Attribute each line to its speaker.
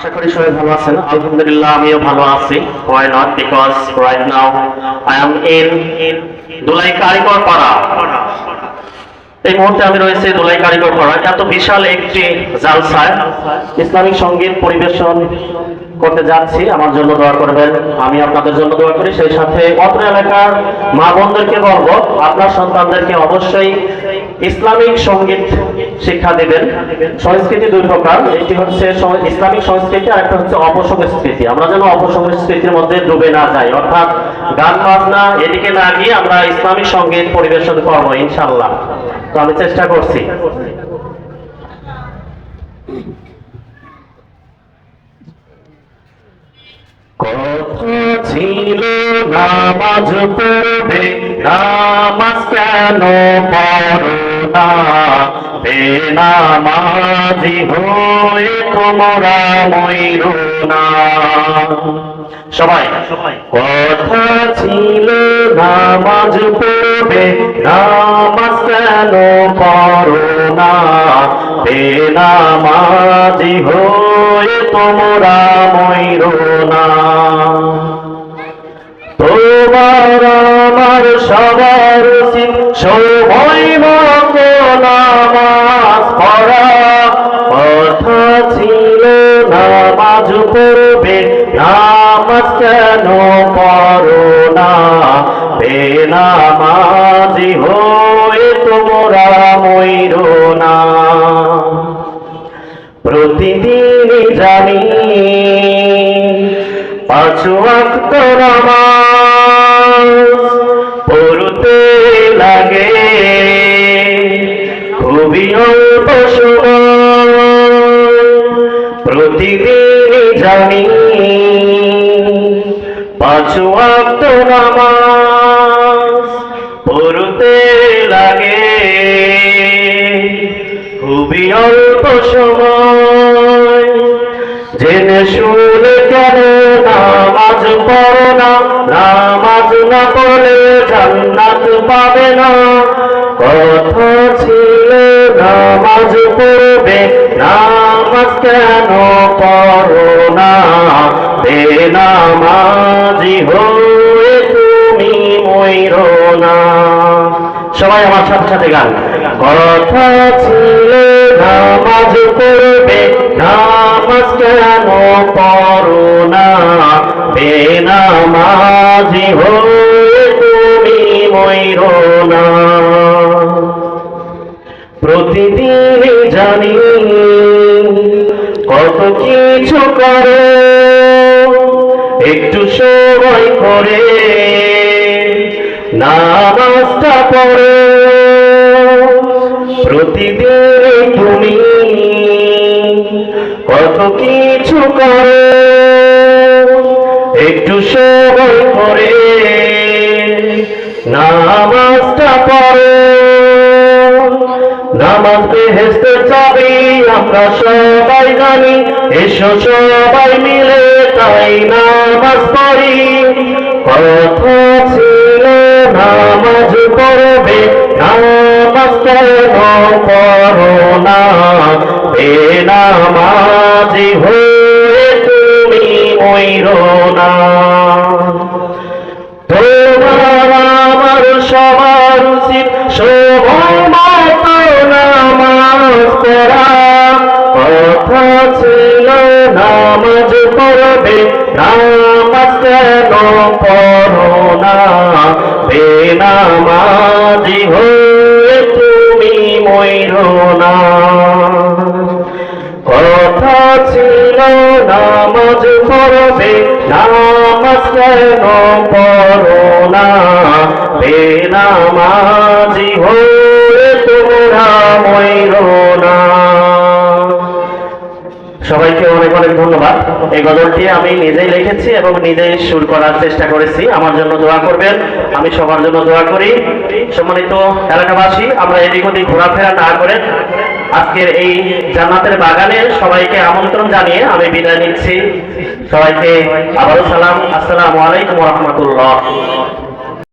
Speaker 1: আশা করি সবাই ভালো আছেন। আলহামদুলিল্লাহ, আমিও ভালো আছি। Why not because right now I am in Dulai কারিগর পাড়া। এই মুহূর্তে আমি রয়েছে দোলাই কারিগর পাড়া। এত বিশাল একটি জালসায় ইসলামিক সংগীত পরিবেশন করতে যাচ্ছি। আমার জন্য দোয়া করবেন। আমি আপনাদের জন্য দোয়া করি। সেই সাথে অত্র এলাকার মা বোনদেরকে বলব, আপনার সন্তানদেরকে অবশ্যই ইসলামিক সংগীত শিক্ষা দেবেন। সংস্কৃতি দুই প্রকার, একটি হচ্ছে ইসলামিক সংস্কৃতি আর একটা হচ্ছে অপসংস্কৃতি। আমরা যেন অপসংস্কৃতির মধ্যে ডুবে না যাই। অর্থাৎ গান, বাজনা এদিকে না গিয়ে আমরা ইসলামিক সংগীত পরিবেশন করব ইনশাল্লাহ তো আমি চেষ্টা করছি। কথা ছিল নামাজ পড়বে, নামাজ কেন পড়ো না? বেনামাজি হয়ে তোমরা ময়ূর না। সবাই কথা ছিল নামাজ পড়বে, নামাজ কেন পড়ো না? বেনামাজি হয়ে তোমরা ময়ূর না। তোমার আমার সবার উচিত সময় মতো নামাজ পড়া। কথা ছিল, নামাজ পড়বে, নামাজ কেন পড়ো না? বেনামাজি হয়ে তোমরা ময়ূর না। প্রতিদিন জানি, পাঁচ ওয়াক্ত নামাজ প্রতিদিন জানি। পাঁচ ওয়াক্ত নামাজ পড়তে লাগে। খুবই অল্প সময়। জেনে শুনে কেন নামাজ পড়ো না? নামাজ না পড়লে জান্নাত পাবে না। কথা কেন পড়ো না বেনামাজি হয়ে তুমি ময়ূর না। সবাই আমার সাথে সাথে গান। কথা ছিল নামাজ পড়বে, নামাজ কেন পড়ো না বেনামাজি হয়ে তুমি ময়ূর না। প্রতিদিন কত কিছু করে, একটু সময় করে নামাজটা পড়ে। প্রতিদিন তুমি কত কিছু করে, একটু সময় করে নামাজটা পড়ে। নামাজ বেহেস্তে যাবি আমরা সবাই জানি, এসো সবাই মিলে তাই নামাজ পড়ি। কথা ছিল, নামাজ পড়বে, নামাজ কেন পড়ো না? বেনামাজি হয়ে তুমি ময়ূর না। তোমার আমার সবার উচিত সময় পড়বে নামাজ কেন পড়ো না বেনামাজি হয়ে তুমি ময়ূর না কথা ছিল নামাজ পড়বে, নামাজ কেন পড়ো না বেনামাজি হয়ে সবাইকে অনেক অনেক ধন্যবাদ। এই গজলটি আমি নিজেই লিখেছি এবং নিজেই সুর করার চেষ্টা করেছি। আমার জন্য দোয়া করবেন। আমি সবার জন্য দোয়া করি। সম্মানিত এলাকাবাসী, আমরা এদিক ওদিক ঘোরাফেরা না করে আজকের এই জান্নাতের বাগানে সবাইকে আমন্ত্রণ জানিয়ে আমি বিদায় নিচ্ছি। সবাইকে আবারও সালাম। আসসালামু আলাইকুম রহমতুল্লাহ।